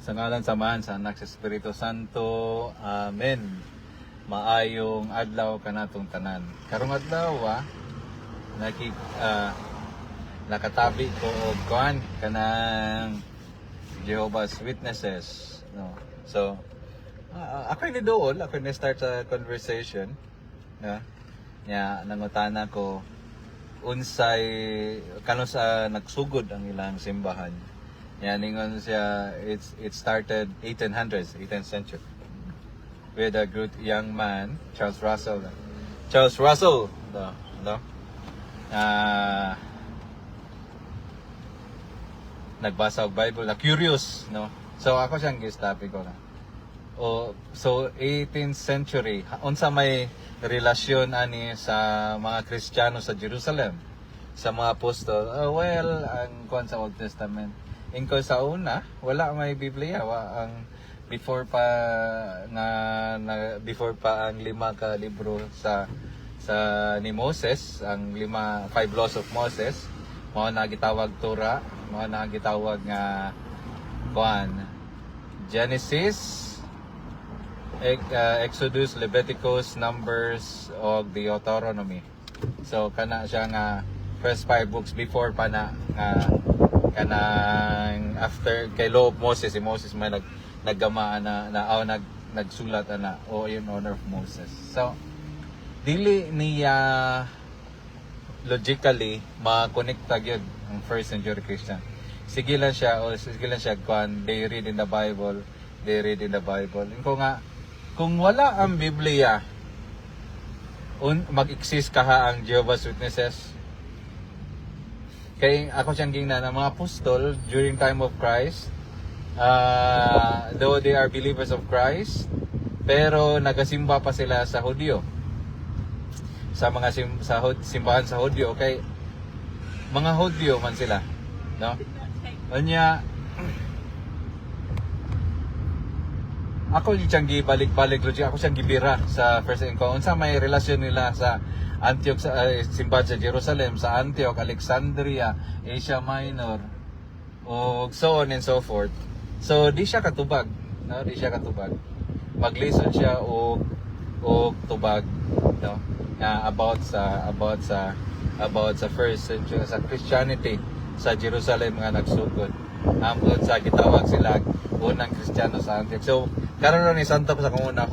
Sa ngalan samahan sa anak sa Espiritu Santo. Amen. Maayong adlaw kanatong tanan. Karong adlaw ah, naki ah, nakatabi ko og kuan kanang Jehovah's Witnesses no. So ah, ako ni dool, ako ni start sa conversation na nya nangutana ko unsay kano sa nagsugod ang ilang simbahan. Yan ingon siya it's it started 1800s, 18th century with a good young man, Charles Russell. Charles Russell, no, no. Ah nagbasa og Bible, na curious, no. So ako siyang gistapi ko na. O so 18th century, unsa may relasyon ani sa mga Kristiyano sa Jerusalem sa mga apostol. Ah, well, ang kuan sa Old Testament. Ingko sa una, wala may Biblia, wa ang before pa nga na, before pa ang lima ka libro sa sa ni Moses, ang lima five laws of Moses, mao na gitawag Torah, mao na gitawag nga kuan Genesis, uh, Exodus, Leviticus, Numbers, o Deuteronomy. So, kana siya nga first five books before pa na nga kanang after kay of Moses, si Moses may nag naggama na na oh, nag nagsulat ana o in honor of Moses. So, dili niya logically makonekta gyud ang first century Christian. Sige lang siya o sige lang siya kwan they read in the Bible, they read in the Bible. Ko nga kung wala ang Biblia un, mag-exist kaha ang Jehovah's Witnesses kay ako siyang gingnan ang mga apostol during time of Christ. Uh, though they are believers of Christ pero nagasimba pa sila sa Hudyo. Sa mga sim, sa simbahan sa Hudyo kay mga Hudyo man sila no? Kanya ako yung siyang gibalik-balik logic. Ako siyang gibira sa first encounter. Unsa may relasyon nila sa Antioch sa uh, simbahan sa Jerusalem sa Antioch Alexandria Asia Minor o so on and so forth. So di siya katubag no? Di siya katubag. Maglison siya og og tubag no? Na about sa about sa about sa first century sa Christianity sa Jerusalem nga nagsugod amon sa gitawag sila unang Kristiyano sa Antioch so karon ni Santo sa kung una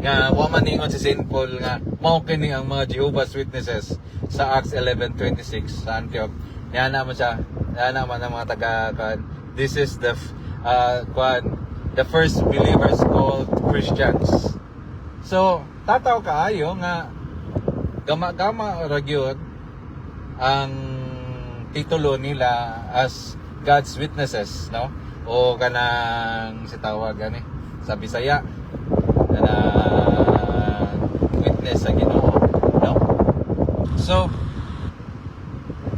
nga wa man ningon si St. Paul nga mao kini ang mga Jehovah's Witnesses sa Acts 11:26 sa Antioch niya naman siya niya naman ang mga taga kan this is the uh, kwan the first believers called Christians so tataw kaayo nga gama-gama ra gyud ang titulo nila as God's witnesses no? O kanang si tawag gani sa Bisaya kanang witness sa Ginoo no? So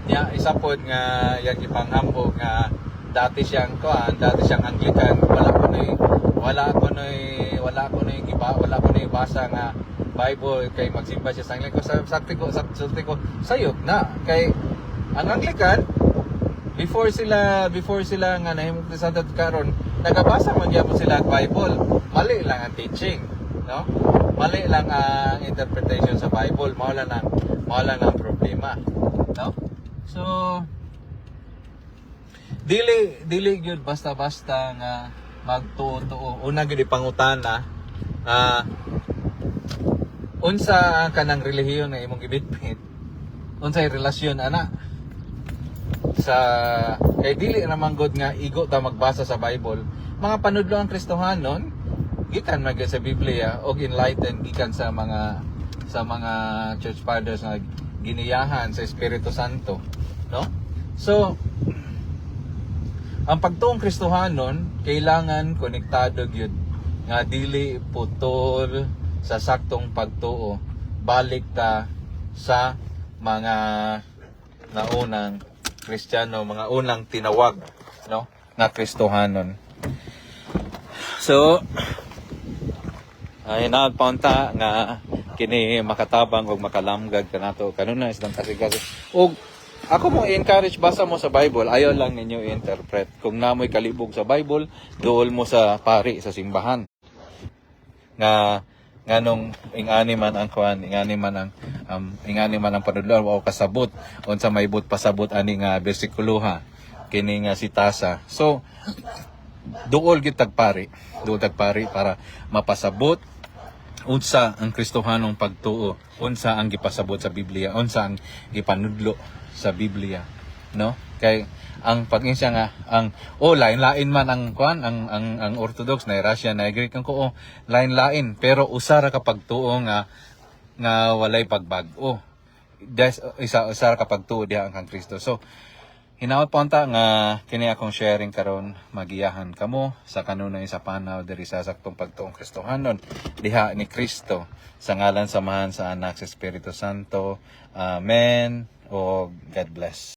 ya isa pod nga yang ipanghambog nga dati siyang kuan dati siyang Anglican wala ko nay wala ko nay wala ko nay giba wala ko nay basa nga Bible kay magsimba siya sa Anglican. Sa sakti ko sakti ko sayop na. Kay ang Anglican before sila before sila nga Santa karon nagabasa man gyapon sila ang Bible. Mali lang ang teaching no? Mali lang ang interpretation sa Bible. Mao lang ang mao lang ang problema no? So dili dili gyud basta-basta nga magtuo una gyud ipangutana ah unsa kanang relihiyon nga imong gibitbit? Unsay relasyon ana sa kay dili naman god nga igo ta magbasa sa Bible mga panudlo ang Kristohanon gikan gyud sa Biblia og enlightened gikan sa mga sa mga church fathers nga giniyahan sa Espiritu Santo no? So ang pagtuong Kristohanon kailangan konektado gyud nga dili putol sa saktong pagtuo balik ta sa mga naunang Kristiyano, mga unang tinawag, no, na Kristohanon. So, ay nagpaunta nga kini makatabang og makalamgag kanato kanuna isang kasi kasi og ako mo encourage basa mo sa Bible, ayaw lang ninyo i-interpret. Kung namoy kalibog sa Bible, duol mo sa pari sa simbahan. Nga nganong ingani man ang kuan, ingani man ang um, ingani man ang panudlo o kasabot unsa may but pasabot ani nga bersikulo ha kini nga si tasa. So duol gid tagpari, duol tagpari para mapasabot unsa ang Kristohanong pagtuo, unsa ang gipasabot sa Biblia, unsa ang gipanudlo sa Biblia, no? Kay ang pag-insya nga ang oh lain-lain man ang kuan ang ang ang Orthodox na Russian na Greek ang ko oh, lain-lain pero usara ka pagtuo nga nga walay pagbag-o. Des, isa usara ka pagtuo diha ang kang Kristo. So Hinaot po unta nga kini akong sharing karon magiyahan kamo sa kanunay sa panaw diri sa saktong pagtuong Kristohanon diha ni Kristo sa ngalan samahan sa anak sa Espiritu Santo. Amen. O God bless.